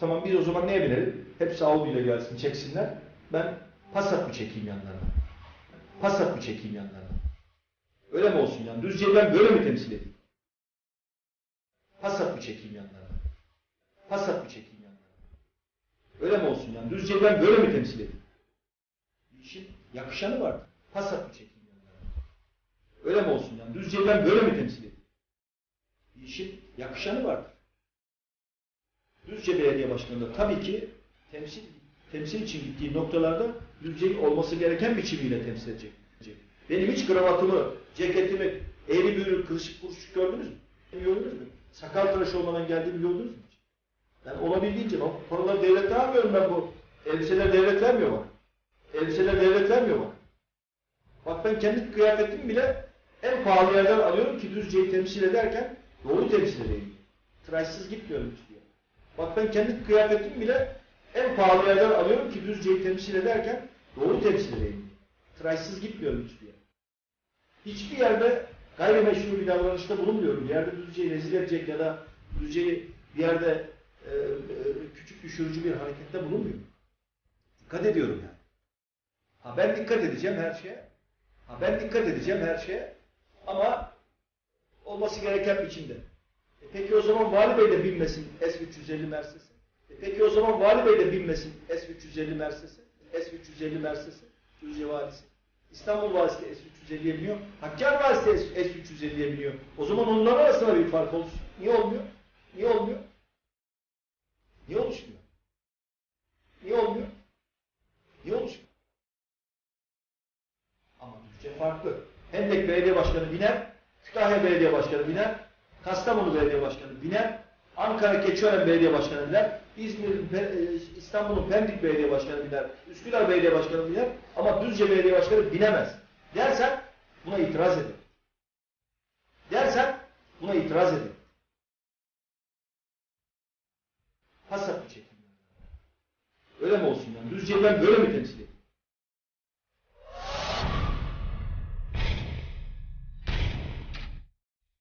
Tamam biz o zaman neye binelim? Hepsi Audi'yle gelsin çeksinler. Ben Passat mı çekeyim yanlarına? Passat mı çekeyim yanlarına? Öyle mi olsun yani? Düzce'yi ben böyle mi temsil edeyim? Passat mı çekeyim yanlarına? Passat mı çekeyim yanlarına? Öyle mi olsun yani? Düzce'yi ben böyle mi temsil edeyim? Bir işin yakışanı vardır. Passat mı çekeyim yanlarına? Öyle mi olsun yani? Düzce'yi ben böyle mi temsil edeyim? Bir işin yakışanı vardır. Düzce Belediye Başkanı da tabii ki temsil temsil için gittiği noktalarda Düzce'yi olması gereken biçimiyle temsil edecek. Benim hiç kravatımı, ceketimi eğri büğrü, kırışık kuruşuk gördünüz mü? Gördünüz mü? Sakal tıraş olmadan geldiğimi gördünüz mü? Ben olabildiğince o paraları devlet vermiyorum ben bu. Elbiseler devlet vermiyor bana. Elbiseler devlet vermiyor bana. Bak ben kendi kıyafetimi bile en pahalı yerden alıyorum ki Düzce'yi temsil ederken doğru temsil edeyim. Tıraşsız gitmiyorum diye. Bak ben kendi kıyafetimi bile en pahalı yerden alıyorum ki Düzce'yi temsil ederken doğru temsil edeyim. Tıraşsız gitmiyorum diye. Hiçbir yerde gayrimeşru bir davranışta bulunmuyorum. Bir yerde Düzce'yi rezil edecek ya da Düzce'yi bir yerde e, e, küçük düşürücü bir harekette bulunmuyorum. Dikkat ediyorum yani. Ha ben dikkat edeceğim her şeye. Ha ben dikkat edeceğim her şeye. Ama olması gereken biçimde. E peki o zaman Vali Bey de binmesin S350 Mercedes'e. E peki o zaman Vali Bey de binmesin S350 Mercedes'e. S350 Mercedes'e. Düzce Valisi. İstanbul Valisi de S350'ye biniyor. Hakkari Valisi de S350'ye biniyor. O zaman onlar arasında bir fark olsun. Niye olmuyor? Niye olmuyor? Niye oluşmuyor? Niye olmuyor? Niye oluşmuyor? Ama Düzce farklı. Hendek Belediye Başkanı biner, Kütahya Belediye Başkanı biner, Kastamonu Belediye Başkanı biner, Ankara Keçiören Belediye Başkanı biner, İzmir, e, İstanbul'un Pendik Belediye Başkanı biner, Üsküdar Belediye Başkanı biner ama Düzce Belediye Başkanı binemez. Dersen buna itiraz edin. Dersen buna itiraz edin. Hasat mı çekin? Öyle mi olsun yani? Düzce'yi ben böyle mi temsil edeyim?